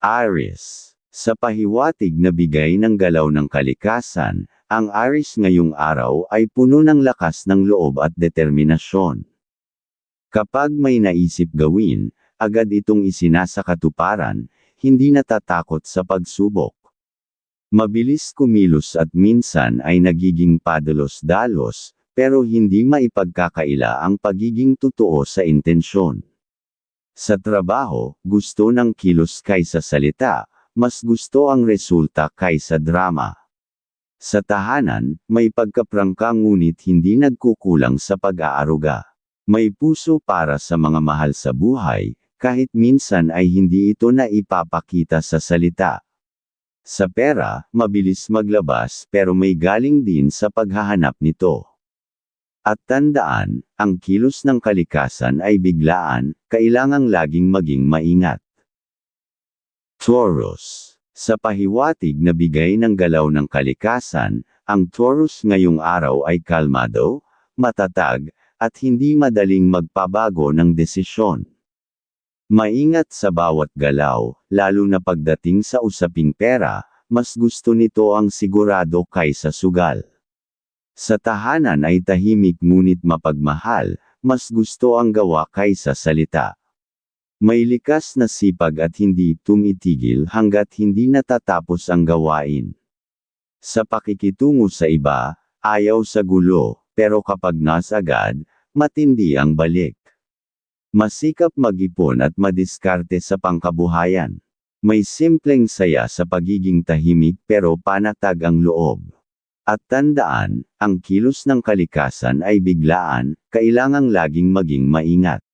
Aries. Sa pahiwatig na bigay ng galaw ng kalikasan, ang Aries ngayong araw ay puno ng lakas ng loob at determinasyon. Kapag may naisip gawin, agad itong isinasakatuparan, hindi natatakot sa pagsubok. Mabilis kumilos at minsan ay nagiging padalos-dalos, pero hindi maipagkakaila ang pagiging totoo sa intensyon. Sa trabaho, gusto ng kilos kaysa salita, mas gusto ang resulta kaysa drama. Sa tahanan, may pagkaprangka ngunit hindi nagkukulang sa pag-aaruga. May puso para sa mga mahal sa buhay, kahit minsan ay hindi ito na ipapakita sa salita. Sa pera, mabilis maglabas pero may galing din sa paghahanap nito. At tandaan, ang kilos ng kalikasan ay biglaan, kailangang laging maging maingat. Taurus. Sa pahiwatig na bigay ng galaw ng kalikasan, ang Taurus ngayong araw ay kalmado, matatag, at hindi madaling magpabago ng desisyon. Maingat sa bawat galaw, lalo na pagdating sa usaping pera, mas gusto nito ang sigurado kaysa sugal. Sa tahanan ay tahimik ngunit mapagmahal, mas gusto ang gawa kaysa salita. May likas na sipag at hindi tumitigil hanggat hindi natatapos ang gawain. Sa pakikitungo sa iba, ayaw sa gulo, pero kapag nasagad, matindi ang balik. Masikap mag-ipon at madiskarte sa pangkabuhayan. May simpleng saya sa pagiging tahimik pero panatag ang loob. At tandaan, ang kilos ng kalikasan ay biglaan, kailangang laging maging maingat.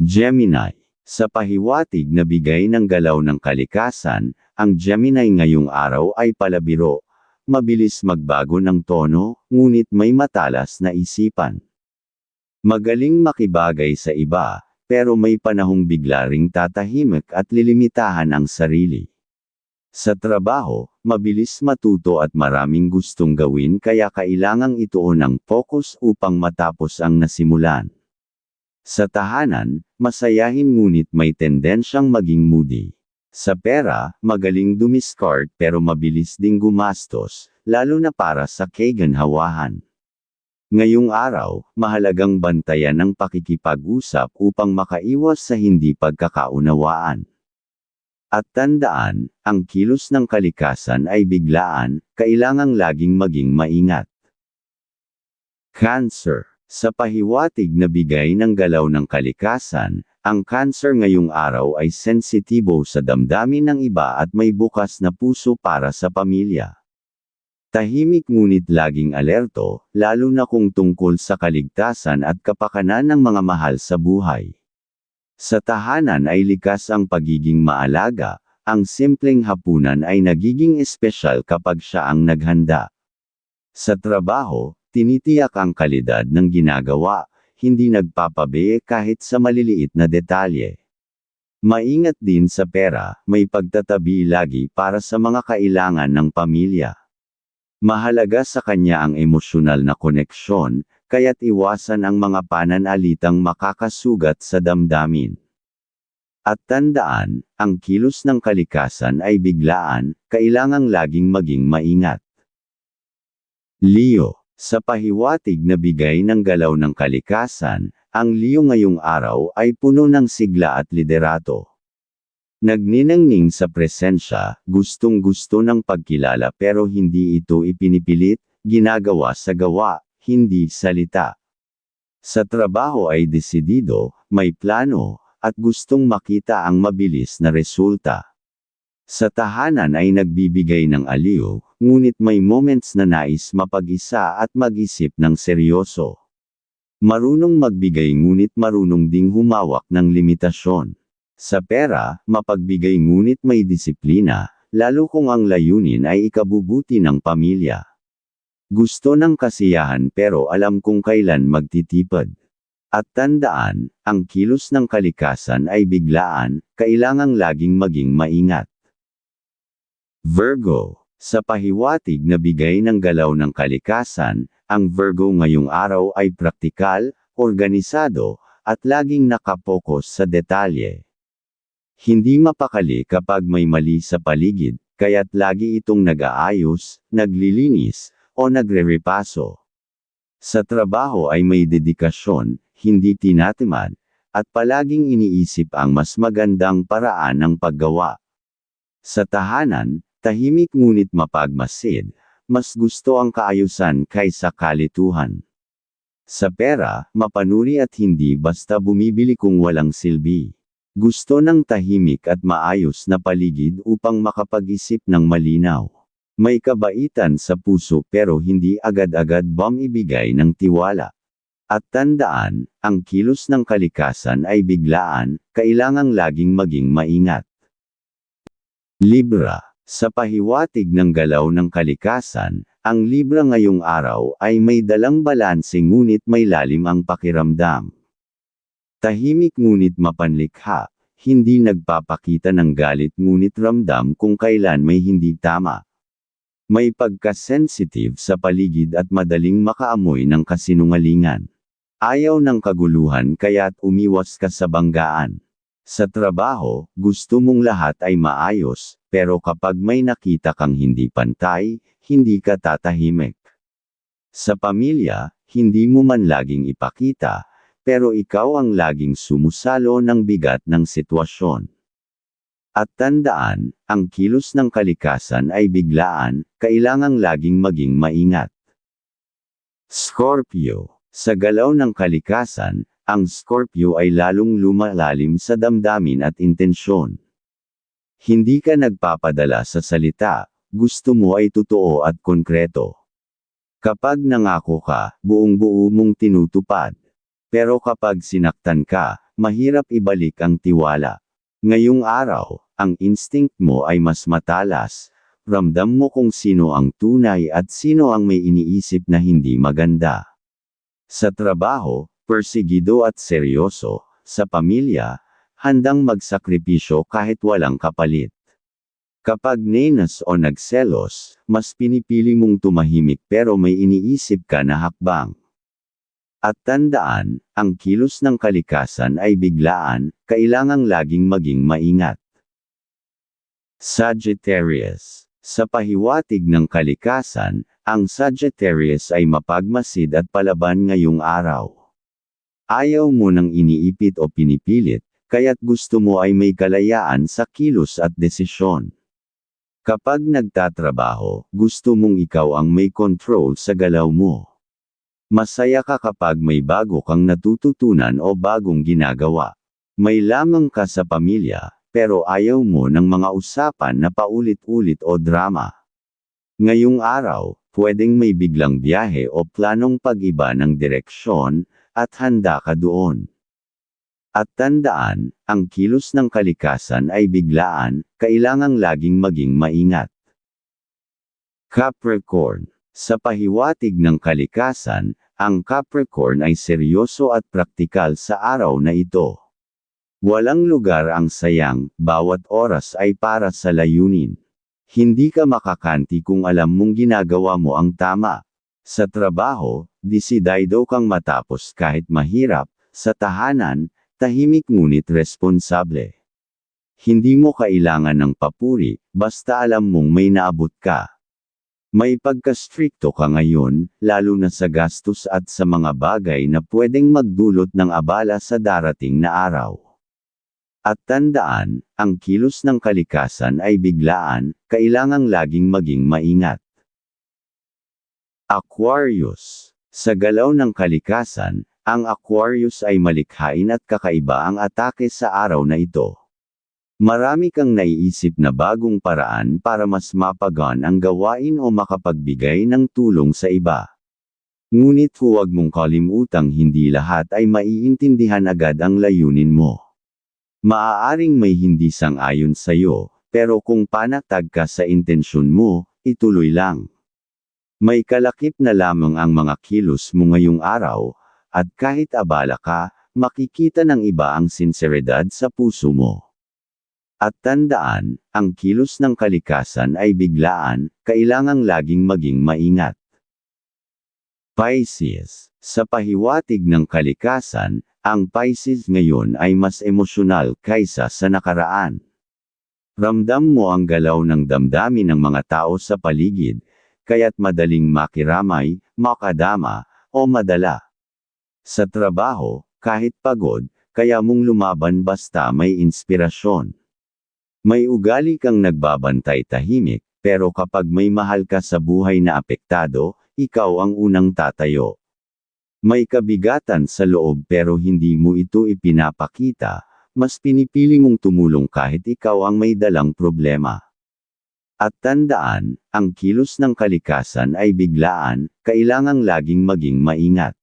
Gemini. Sa pahiwatig na bigay ng galaw ng kalikasan, ang Gemini ngayong araw ay palabiro, mabilis magbago ng tono, ngunit may matalas na isipan. Magaling makibagay sa iba, pero may panahong bigla ring tatahimik at lilimitahan ang sarili. Sa trabaho, mabilis matuto at maraming gustong gawin kaya kailangang ituon ang focus upang matapos ang nasimulan. Sa tahanan, masayahin ngunit may tendensyang maging moody. Sa pera, magaling dumiskart pero mabilis ding gumastos, lalo na para sa kaganhawahan. Ngayong araw, mahalagang bantayan ang pakikipag-usap upang makaiwas sa hindi pagkakaunawaan. At tandaan, ang kilos ng kalikasan ay biglaan, kailangang laging maging maingat. Cancer sa pahiwatig na bigay ng galaw ng kalikasan, ang cancer ngayong araw ay sensitibo sa damdamin ng iba at may bukas na puso para sa pamilya. Tahimik ngunit laging alerto, lalo na kung tungkol sa kaligtasan at kapakanan ng mga mahal sa buhay. Sa tahanan ay likas ang pagiging maalaga, ang simpleng hapunan ay nagiging espesyal kapag siya ang naghanda. Sa trabaho, Tinitiyak ang kalidad ng ginagawa, hindi nagpapabe kahit sa maliliit na detalye. Maingat din sa pera, may pagtatabi lagi para sa mga kailangan ng pamilya. Mahalaga sa kanya ang emosyonal na koneksyon, kaya't iwasan ang mga pananalitang makakasugat sa damdamin. At tandaan, ang kilos ng kalikasan ay biglaan, kailangang laging maging maingat. Leo sa pahiwatig na bigay ng galaw ng kalikasan, ang Leo ngayong araw ay puno ng sigla at liderato. Nagninangning sa presensya, gustong gusto ng pagkilala pero hindi ito ipinipilit, ginagawa sa gawa, hindi salita. Sa trabaho ay desidido, may plano, at gustong makita ang mabilis na resulta. Sa tahanan ay nagbibigay ng aliw, ngunit may moments na nais mapag-isa at mag-isip ng seryoso. Marunong magbigay ngunit marunong ding humawak ng limitasyon. Sa pera, mapagbigay ngunit may disiplina, lalo kung ang layunin ay ikabubuti ng pamilya. Gusto ng kasiyahan pero alam kung kailan magtitipad. At tandaan, ang kilos ng kalikasan ay biglaan, kailangang laging maging maingat. Virgo. Sa pahiwatig na bigay ng galaw ng kalikasan, ang Virgo ngayong araw ay praktikal, organisado, at laging nakapokus sa detalye. Hindi mapakali kapag may mali sa paligid, kaya't lagi itong nag-aayos, naglilinis, o nagre-repaso. Sa trabaho ay may dedikasyon, hindi tinatimad, at palaging iniisip ang mas magandang paraan ng paggawa. Sa tahanan, tahimik ngunit mapagmasid, mas gusto ang kaayusan kaysa kalituhan. Sa pera, mapanuri at hindi basta bumibili kung walang silbi. Gusto ng tahimik at maayos na paligid upang makapag-isip ng malinaw. May kabaitan sa puso pero hindi agad-agad bang ibigay ng tiwala. At tandaan, ang kilos ng kalikasan ay biglaan, kailangang laging maging maingat. Libra Sa pahiwatig ng galaw ng kalikasan, ang Libra ngayong araw ay may dalang balanse ngunit may lalim ang pakiramdam. Tahimik ngunit mapanlikha, hindi nagpapakita ng galit ngunit ramdam kung kailan may hindi tama. May pagka-sensitive sa paligid at madaling makaamoy ng kasinungalingan. Ayaw ng kaguluhan kaya't umiwas ka sa banggaan. Sa trabaho, gusto mong lahat ay maayos, pero kapag may nakita kang hindi pantay, hindi ka tatahimik. Sa pamilya, hindi mo man laging ipakita, pero ikaw ang laging sumusalo ng bigat ng sitwasyon. At tandaan, ang kilos ng kalikasan ay biglaan, kailangang laging maging maingat. Scorpio Sa galaw ng kalikasan, ang Scorpio ay lalong lumalalim sa damdamin at intensyon. Hindi ka nagpapadala sa salita, gusto mo ay totoo at konkreto. Kapag nangako ka, buong buo mong tinutupad. Pero kapag sinaktan ka, mahirap ibalik ang tiwala. Ngayong araw, ang instinct mo ay mas matalas. Ramdam mo kung sino ang tunay at sino ang may iniisip na hindi maganda. Sa trabaho, persigido at seryoso, sa pamilya, handang magsakripisyo kahit walang kapalit. Kapag nenas o nagselos, mas pinipili mong tumahimik pero may iniisip ka na hakbang. At tandaan, ang kilos ng kalikasan ay biglaan, kailangang laging maging maingat. Sagittarius Sa pahiwatig ng kalikasan, ang Sagittarius ay mapagmasid at palaban ngayong araw. Ayaw mo nang iniipit o pinipilit, kaya't gusto mo ay may kalayaan sa kilos at desisyon. Kapag nagtatrabaho, gusto mong ikaw ang may control sa galaw mo. Masaya ka kapag may bago kang natututunan o bagong ginagawa. May lamang ka sa pamilya, pero ayaw mo ng mga usapan na paulit-ulit o drama. Ngayong araw, pwedeng may biglang biyahe o planong pag-iba ng direksyon, at handa ka doon. At tandaan, ang kilos ng kalikasan ay biglaan, kailangang laging maging maingat. Capricorn Sa pahiwatig ng kalikasan, ang Capricorn ay seryoso at praktikal sa araw na ito. Walang lugar ang sayang, bawat oras ay para sa layunin. Hindi ka makakanti kung alam mong ginagawa mo ang tama. Sa trabaho, disidido kang matapos kahit mahirap, sa tahanan, tahimik ngunit responsable. Hindi mo kailangan ng papuri, basta alam mong may naabot ka. May pagka-stricto ka ngayon, lalo na sa gastos at sa mga bagay na pwedeng magdulot ng abala sa darating na araw. At tandaan, ang kilos ng kalikasan ay biglaan, kailangang laging maging maingat. Aquarius Sa galaw ng kalikasan, ang Aquarius ay malikhain at kakaiba ang atake sa araw na ito. Marami kang naiisip na bagong paraan para mas mapagan ang gawain o makapagbigay ng tulong sa iba. Ngunit huwag mong kalimutang hindi lahat ay maiintindihan agad ang layunin mo. Maaaring may hindi sang-ayon sa'yo, pero kung panatag ka sa intensyon mo, ituloy lang. May kalakip na lamang ang mga kilos mo ngayong araw, at kahit abala ka, makikita ng iba ang sinseridad sa puso mo. At tandaan, ang kilos ng kalikasan ay biglaan, kailangang laging maging maingat. Pisces Sa pahiwatig ng kalikasan, Ang Pisces ngayon ay mas emosyonal kaysa sa nakaraan. Ramdam mo ang galaw ng damdamin ng mga tao sa paligid, kaya't madaling makiramay, makadama, o madala. Sa trabaho, kahit pagod, kaya mong lumaban basta may inspirasyon. May ugali kang nagbabantay tahimik, pero kapag may mahal ka sa buhay na apektado, ikaw ang unang tatayo. May kabigatan sa loob pero hindi mo ito ipinapakita, mas pinipili mong tumulong kahit ikaw ang may dalang problema. At tandaan, ang kilos ng kalikasan ay biglaan, kailangang laging maging maingat.